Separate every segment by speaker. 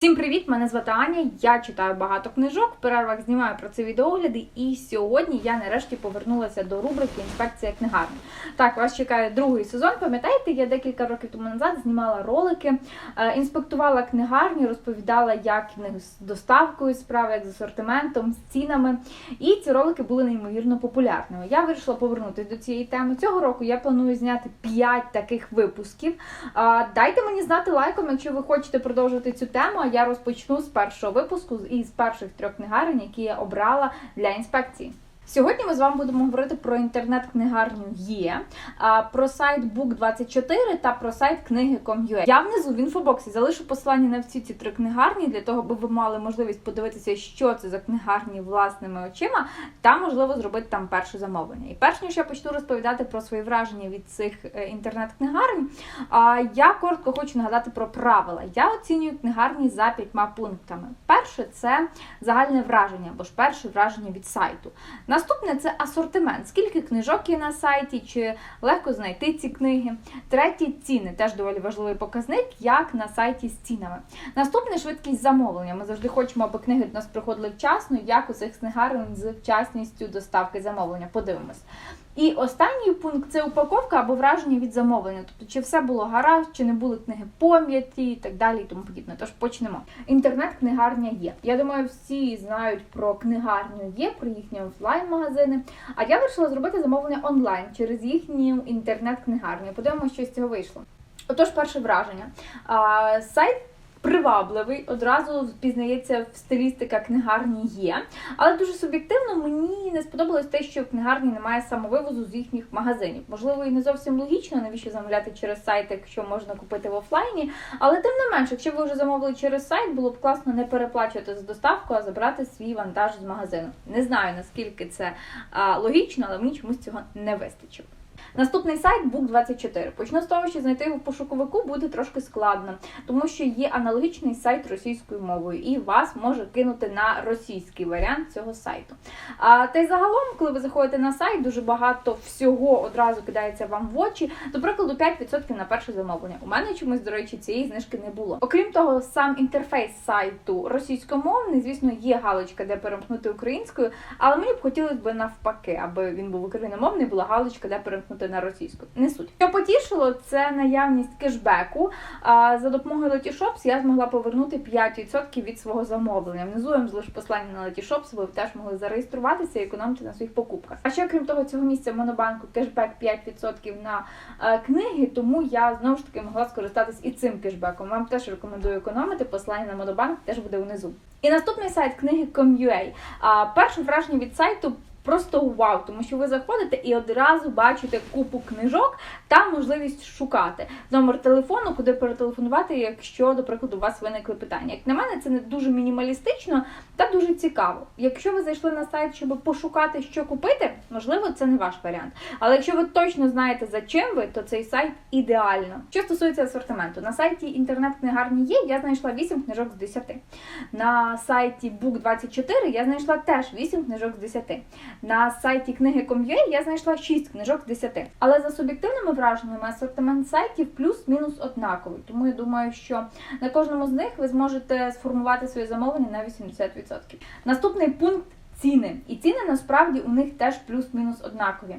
Speaker 1: Всім привіт! Мене звати Аня. Я читаю багато книжок, в перервах знімаю про це відеогляди, і сьогодні я нарешті повернулася до рубрики Інспекція книгарні. Так, вас чекає другий сезон. Пам'ятаєте, я декілька років тому назад знімала ролики, е, інспектувала книгарні, розповідала, як в них з доставкою справи, як з асортиментом, з цінами. І ці ролики були неймовірно популярними. Я вирішила повернутися до цієї теми. Цього року я планую зняти 5 таких випусків. Дайте мені знати лайком, якщо ви хочете продовжити цю тему. Я розпочну з першого випуску і з перших трьох книгарень, які я обрала для інспекції. Сьогодні ми з вами будемо говорити про інтернет-книгарню Є, про сайт Book24 та про сайт книги.com.ua. Я внизу в інфобоксі залишу посилання на всі ці три книгарні для того, аби ви мали можливість подивитися, що це за книгарні власними очима, та можливо зробити там перше замовлення. І перш ніж я почну розповідати про свої враження від цих е, інтернет-книгарень, я коротко хочу нагадати про правила. Я оцінюю книгарні за п'ятьма пунктами. Перше це загальне враження, або ж перше враження від сайту. Наступне це асортимент. Скільки книжок є на сайті, чи легко знайти ці книги. Третє ціни теж доволі важливий показник, як на сайті з цінами. Наступне швидкість замовлення. Ми завжди хочемо, аби книги до нас приходили вчасно, як у цих книгарень з вчасністю доставки замовлення. Подивимось. І останній пункт це упаковка або враження від замовлення. Тобто, чи все було гаразд, чи не були книги пом'яті і так далі, і тому подібне. Тож почнемо. Інтернет-книгарня є. Я думаю, всі знають про книгарню є, про їхні офлайн-магазини. А я вирішила зробити замовлення онлайн через їхню інтернет-книгарню. Подивимося, що з цього вийшло. Отож, перше враження. А, сайт привабливий, одразу впізнається в стилістика книгарні є. Але дуже суб'єктивно мені не сподобалось те, що в книгарні немає самовивозу з їхніх магазинів. Можливо, і не зовсім логічно, навіщо замовляти через сайт, якщо можна купити в офлайні. Але тим не менш, якщо ви вже замовили через сайт, було б класно не переплачувати за доставку, а забрати свій вантаж з магазину. Не знаю наскільки це а, логічно, але мені чомусь цього не вистачило. Наступний сайт Book24. Почну з того, що знайти його в пошуковику буде трошки складно, тому що є аналогічний сайт російською мовою, і вас може кинути на російський варіант цього сайту. А, та й загалом, коли ви заходите на сайт, дуже багато всього одразу кидається вам в очі. До прикладу, 5% на перше замовлення. У мене чомусь, до речі, цієї знижки не було. Окрім того, сам інтерфейс сайту російськомовний, звісно, є галочка, де перемкнути українською, але мені б хотілося б навпаки, аби він був україномовний, була галочка, де перемкнути на російську. Не суть. Що потішило, це наявність кешбеку. А, За допомогою Letyshops я змогла повернути 5% від свого замовлення. Внизу я залишу посилання на Letyshops, ви теж могли зареєструватися і економити на своїх покупках. А ще крім того, цього місця в монобанку кешбек 5% на е, книги, тому я знову ж таки могла скористатись і цим кешбеком. Вам теж рекомендую економити. Посилання на монобанк теж буде внизу. І наступний сайт книги.com.ua. А перше враження від сайту. Просто вау, тому що ви заходите і одразу бачите купу книжок та можливість шукати номер телефону, куди перетелефонувати, якщо, до прикладу, у вас виникли питання. Як на мене, це не дуже мінімалістично та дуже цікаво. Якщо ви зайшли на сайт, щоб пошукати, що купити, можливо, це не ваш варіант. Але якщо ви точно знаєте за чим ви, то цей сайт ідеально. Що стосується асортименту, на сайті інтернет-книгарні є, я знайшла 8 книжок з 10. На сайті Book24 я знайшла теж 8 книжок з 10. На сайті книги.com.ua я знайшла 6 книжок з 10. Але за суб'єктивними враженнями асортимент сайтів плюс-мінус однаковий. Тому я думаю, що на кожному з них ви зможете сформувати своє замовлення на 80%. Наступний пункт. Ціни і ціни насправді у них теж плюс-мінус однакові.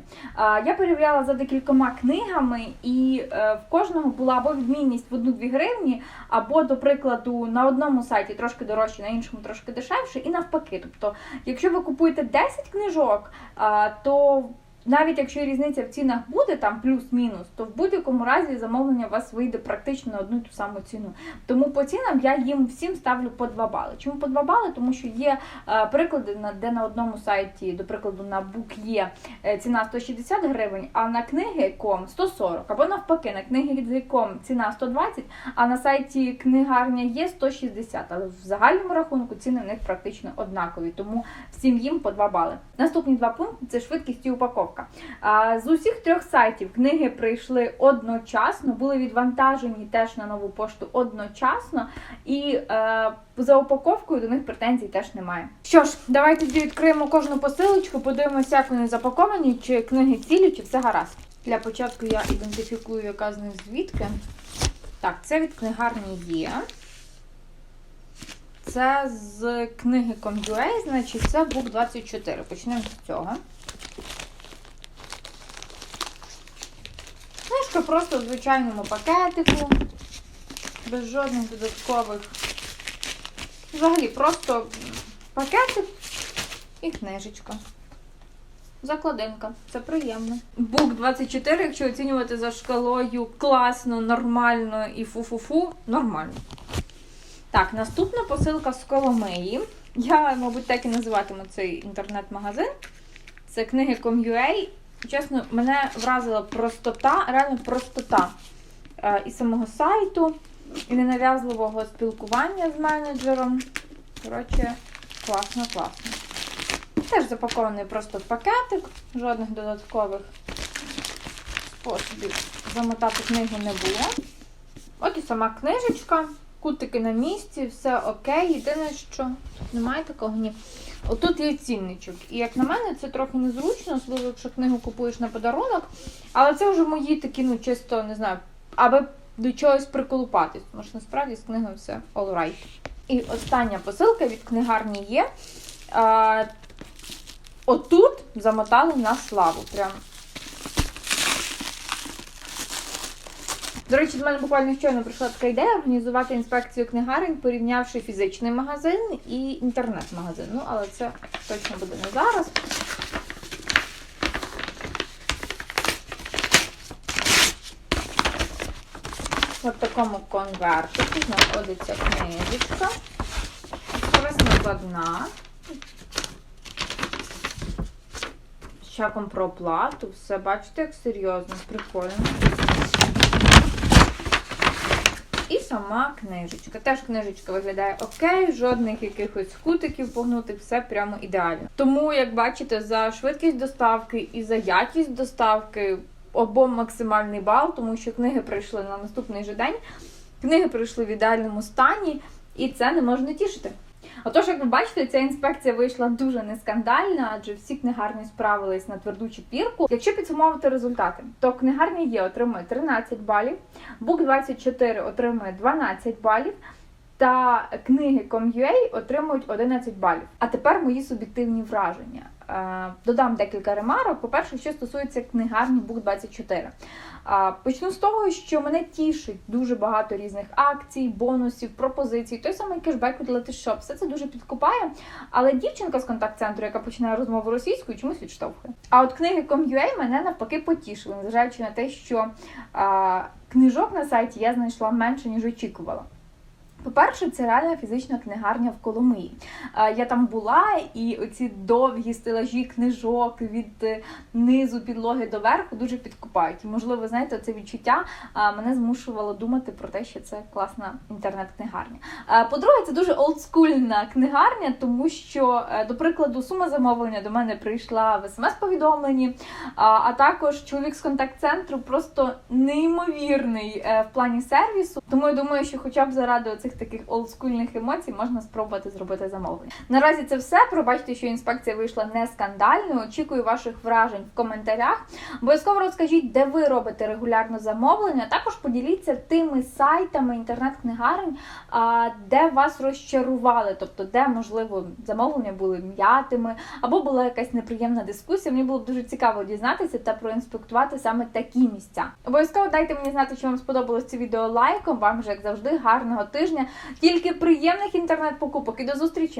Speaker 1: Я перевіряла за декількома книгами, і е, в кожного була або відмінність в 1-2 гривні, або, до прикладу, на одному сайті трошки дорожче, на іншому трошки дешевше, і навпаки. Тобто, якщо ви купуєте 10 книжок, то навіть якщо різниця в цінах буде там плюс-мінус, то в будь-якому разі замовлення у вас вийде практично на одну і ту саму ціну. Тому по цінам я їм всім ставлю по 2 бали. Чому по 2 бали? Тому що є е, приклади, де на одному сайті, до прикладу, на бук є е, ціна 160 гривень, а на книги.com 140, або навпаки, на книги.com ціна 120, а на сайті книгарня є 160. Але в загальному рахунку ціни в них практично однакові. Тому всім їм по 2 бали. Наступні два пункти це швидкість і упаковка. А, З усіх трьох сайтів книги прийшли одночасно, були відвантажені теж на нову пошту одночасно, і е, за упаковкою до них претензій теж немає. Що ж, давайте тоді відкриємо кожну посилочку, подивимося, як вони запаковані, чи книги цілі, чи все гаразд. Для початку я ідентифікую, яка з них звідки. Так, це від книгарні є. Це з книги Com'UA, значить це бук 24. Почнемо з цього. Книжка просто в звичайному пакетику, без жодних додаткових. Взагалі, просто пакетик і книжечка. Закладинка. Це приємно. Бук 24, якщо оцінювати за шкалою класно, нормально і фу-фу-фу, нормально. Так, наступна посилка з Коломиї. Я, мабуть, так і називатиму цей інтернет-магазин. Це книги Com.ua. Чесно, мене вразила простота, реально простота е, і самого сайту, і ненав'язливого спілкування з менеджером. Коротше, класно, класно. Теж запакований просто в пакетик, жодних додаткових способів замотати книгу не було. От і сама книжечка, кутики на місці, все окей. Єдине, що тут немає такого ні. Отут є цінничок. І як на мене, це трохи незручно, особливо якщо книгу купуєш на подарунок. Але це вже мої такі, ну чисто не знаю, аби до чогось приколупатись. Тому що насправді з книгою все all right. І остання посилка від книгарні є. А, отут замотали на славу. Прям. До речі, до мене буквально щойно прийшла така ідея організувати інспекцію книгарень, порівнявши фізичний магазин і інтернет-магазин. Ну, але це точно буде не зараз. Ось в такому конвертику знаходиться книжечка. Ось накладна. З про оплату. Все, бачите, як серйозно, прикольно. Сама книжечка. Теж книжечка виглядає окей, жодних якихось кутиків погнутих, все прямо ідеально. Тому, як бачите, за швидкість доставки і за якість доставки обом максимальний бал, тому що книги прийшли на наступний же день. Книги прийшли в ідеальному стані, і це не можна тішити. Отож, як ви бачите, ця інспекція вийшла дуже нескандальна, адже всі книгарні справились на тверду четвірку. Якщо підсумовувати результати, то книгарня є отримує 13 балів, Бук 24 отримує 12 балів. Та книги Com.ua отримують 11 балів. А тепер мої суб'єктивні враження. Е, Додам декілька ремарок. По-перше, що стосується книгарні Бук 24 А, Почну з того, що мене тішить дуже багато різних акцій, бонусів, пропозицій. Той самий кешбек від Letishop. Все це дуже підкупає. Але дівчинка з контакт-центру, яка починає розмову російською, чомусь відштовхує. А от книги Com.ua мене навпаки потішили, незважаючи на те, що книжок на сайті я знайшла менше, ніж очікувала. По-перше, це реальна фізична книгарня в Коломиї. Е, Я там була, і оці довгі стелажі книжок від е, низу підлоги до верху дуже підкупають. І, можливо, знаєте, це відчуття е, мене змушувало думати про те, що це класна інтернет-книгарня. По-друге, це дуже олдскульна книгарня, тому що, до прикладу, сума замовлення до мене прийшла в смс-повідомленні, а, також чоловік з контакт-центру просто неймовірний в плані сервісу. Тому я думаю, що хоча б заради оцих таких олдскульних емоцій можна спробувати зробити замовлення. Наразі це все. Пробачте, що інспекція вийшла не скандальною. Очікую ваших вражень в коментарях. Обов'язково розкажіть, де ви робите регулярно замовлення. Також поділіться тими сайтами інтернет-книгарень, де вас розчарували, тобто де можливо замовлення були м'ятими або була якась неприємна дискусія. Мені було б дуже цікаво дізнатися та проінспектувати саме такі місця. Обов'язково дайте мені знати, що вам сподобалось це відео лайком. Вам же, як завжди, гарного тижня. Тільки приємних інтернет-покупок і до зустрічі!